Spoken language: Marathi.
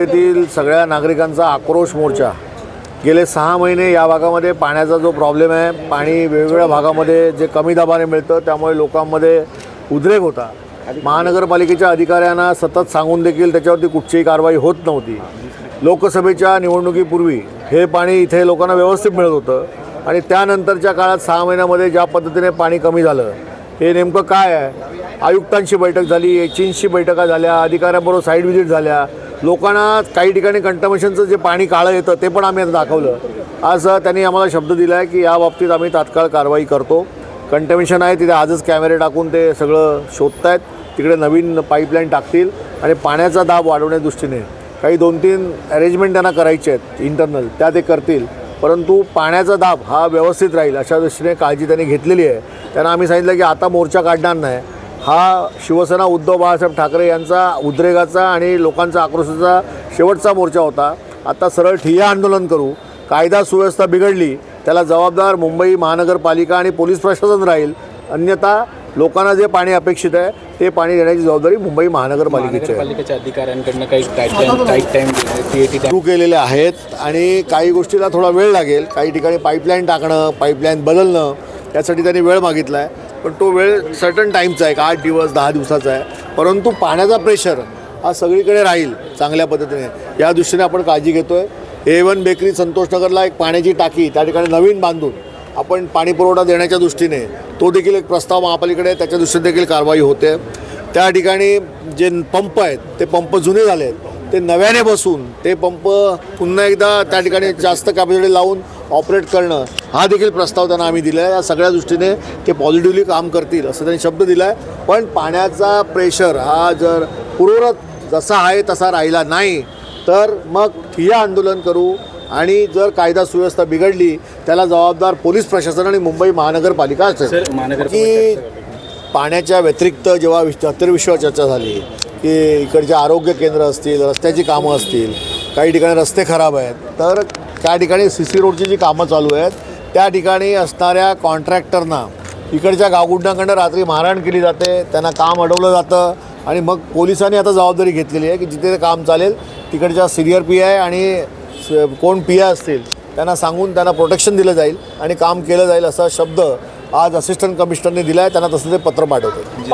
येथील सगळ्या नागरिकांचा आक्रोश मोर्चा. गेले सहा महिने या भागामध्ये पाण्याचा जो प्रॉब्लेम आहे पाणी वेगवेगळ्या भागामध्ये जे कमी दाबाने मिळतं त्यामुळे लोकांमध्ये उद्रेक होता. महानगरपालिकेच्या अधिकाऱ्यांना सतत सांगून देखील त्याच्यावरती कुठचीही कारवाई होत नव्हती. लोकसभेच्या निवडणुकीपूर्वी हे पाणी इथे लोकांना व्यवस्थित मिळत होतं आणि त्यानंतरच्या काळात सहा महिन्यामध्ये ज्या पद्धतीने पाणी कमी झालं हे नेमकं काय आहे? आयुक्तांशी बैठक झाली एचींशी बैठका झाल्या अधिकाऱ्यांबरोबर साईड व्हिजिट झाल्या. लोकांना काही ठिकाणी कंटमेशनचं जे पाणी काळं येतं ते पण आम्ही आता दाखवलं. आज त्यांनी आम्हाला शब्द दिला आहे की या बाबतीत आम्ही तात्काळ कारवाई करतो. कंटमेशन आहे तिथे आजच कॅमेरे टाकून ते सगळं शोधत आहेत तिकडे नवीन पाईपलाईन टाकतील आणि पाण्याचा दाब वाढवण्याच्या दृष्टीने काही दोन तीन अरेंजमेंट त्यांना करायचे आहेत इंटरनल त्या ते करतील. परंतु पाण्याचा दाब हा व्यवस्थित राहील अशा दृष्टीने काळजी त्यांनी घेतलेली आहे. त्यांना आम्ही सांगितलं की आता मोर्चा काढणार नाही. हा शिवसेना उद्धव बाळासाहेब ठाकरे यांचा उद्रेगाचा आणि लोकांचा आक्रोशाचा शेवटचा मोर्चा होता. आता सरळ ठिय्या आंदोलन करू कायदा सुव्यवस्था बिघडली त्याला जबाबदार मुंबई महानगरपालिका आणि पोलीस प्रशासन राहील. अन्यथा लोकांना जे पाणी अपेक्षित आहे ते पाणी देण्याची जबाबदारी मुंबई महानगरपालिकेची आहे. महानगरपालिकेच्या अधिकाऱ्यांकडनं काही टाईट टाईट टाईम पीएटी सुरू केलेले आहेत आणि काही गोष्टीला थोडा वेळ लागेल. काही ठिकाणी पाईपलाईन टाकणं पाईपलाईन बदलणं यासाठी त्यांनी वेळ मागितला आहे पण तो वेळ सर्टन टाईमचा आहे एक आठ दिवस दहा दिवसाचा आहे. परंतु पाण्याचा प्रेशर हा सगळीकडे राहील चांगल्या पद्धतीने. या दृष्टीने आपण काळजी घेतो आहे ए वन बेकरी संतोषनगरला एक पाण्याची टाकी त्या ठिकाणी नवीन बांधून आपण पाणी पुरवठा देण्याच्या दृष्टीने तो देखील एक प्रस्ताव महापालिकेकडे आहे. त्याच्या दृष्टीने देखील कारवाई होते. त्या ठिकाणी जे पंप आहेत ते पंप जुने झाले आहेत. ते नव्याने बसून ते पंप पुन्हा एकदा त्या ठिकाणी जास्त कॅपॅसिटी लावून ऑपरेट करणं हा देखील प्रस्ताव त्यांना आम्ही दिला आहे. या सगळ्या दृष्टीने ते पॉझिटिव्हली काम करतील असं त्यांनी शब्द दिला आहे पण पाण्याचा प्रेशर हा जर पूर्वरत जसा आहे तसा राहिला नाही तर मग ठिय्या आंदोलन करू आणि जर कायदा सुव्यवस्था बिघडली त्याला जबाबदार पोलीस प्रशासन आणि मुंबई महानगरपालिका असेल की पाण्याच्या व्यतिरिक्त जेव्हा विश चर्चा चर्चा झाली की इकडचे आरोग्य केंद्र असतील रस्त्याची कामं असतील काही ठिकाणी रस्ते खराब आहेत तर त्या ठिकाणी सी सी रोडची जी कामं चालू आहेत त्या ठिकाणी असणाऱ्या कॉन्ट्रॅक्टरना इकडच्या गावगुंडाकडनं रात्री मारहाण केली जाते त्यांना काम अडवलं जातं आणि मग पोलिसांनी आता जबाबदारी घेतलेली आहे की जिथे ते काम चालेल तिकडच्या सिनियर पी आय आणि कोण पी आय असतील त्यांना सांगून त्यांना प्रोटेक्शन दिलं जाईल आणि काम केलं जाईल असा शब्द आज असिस्टंट कमिशनरने दिला आहे त्यांना तसं ते पत्र पाठवतो